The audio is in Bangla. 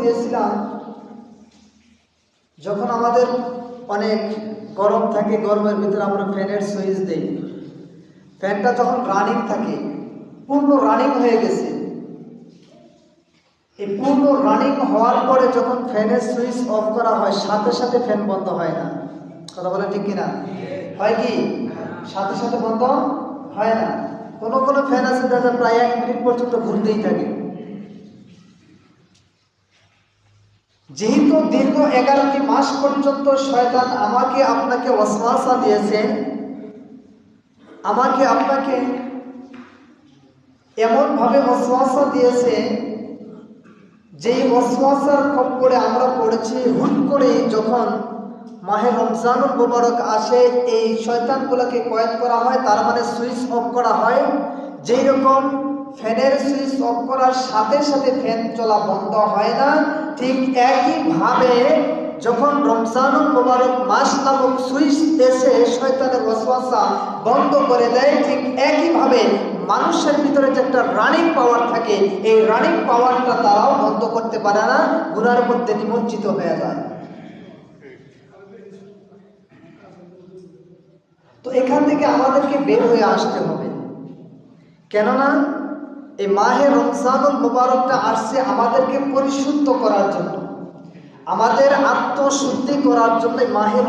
দিয়েছিলাম, যখন আমাদের অনেক গরম থাকে, গরমের ভিতরে আমরা ফ্যানের সুইচ দিই। ফ্যানটা যখন রানিং থাকে, পূর্ণ রানিং হয়ে গেছে। এই পূর্ণ রানিং হওয়ার পরে যখন ফ্যানের সুইচ অফ করা হয়, সাথে সাথে ফ্যান বন্ধ হয় না। কথা বলে ঠিক কিনা? হয় কি? সাথে সাথে বন্ধ হয় না। কোনো কোনো ফ্যান আছে দেখা প্রায় এক মিনিট পর্যন্ত ঘুরতেই থাকে। যেহেতু দীর্ঘ এগারোটি মাস পর্যন্ত শয়তান আমাকে আপনাকে ওয়াসওয়াসা দিয়েছে, আমাকে আপনাকে এমনভাবে ওয়াসওয়াসা দিয়েছে যেই ওয়াসওয়াসার খপ্পরে আমরা পড়েছি, হুট করে যখন মাহে রমজানুল মোবারক আসে, এই শয়তানগুলোকে কয়েদ করা হয়, তার মানে সুইচ অফ করা হয়। যেই রকম ফ্যানের সুইচ অফ করার সাথে সাথে ফ্যান চলা বন্ধ হয় না। ঠিক একইভাবে যখন রমজানুল মোবারক মাস নামক সুইচ এসে শয়তানের ওয়াসওয়াসা বন্ধ করে দেয়, ঠিক একইভাবে মানুষের ভিতরে যে একটা রানিং পাওয়ার থাকে, এই রানিং পাওয়ারটা তারাও বন্ধ করতে পারে না, গুনার মধ্যে নিমজ্জিত হয়ে যায়। তো এখান থেকে আমাদেরকে বের হয়ে আসতে হবে। কেননা এই মাহে রমজানুল মুবারকটা আসছে আমাদেরকে পরিশুদ্ধ করার জন্য। আমাদের আত্মশুদ্ধি করার জন্য মাহে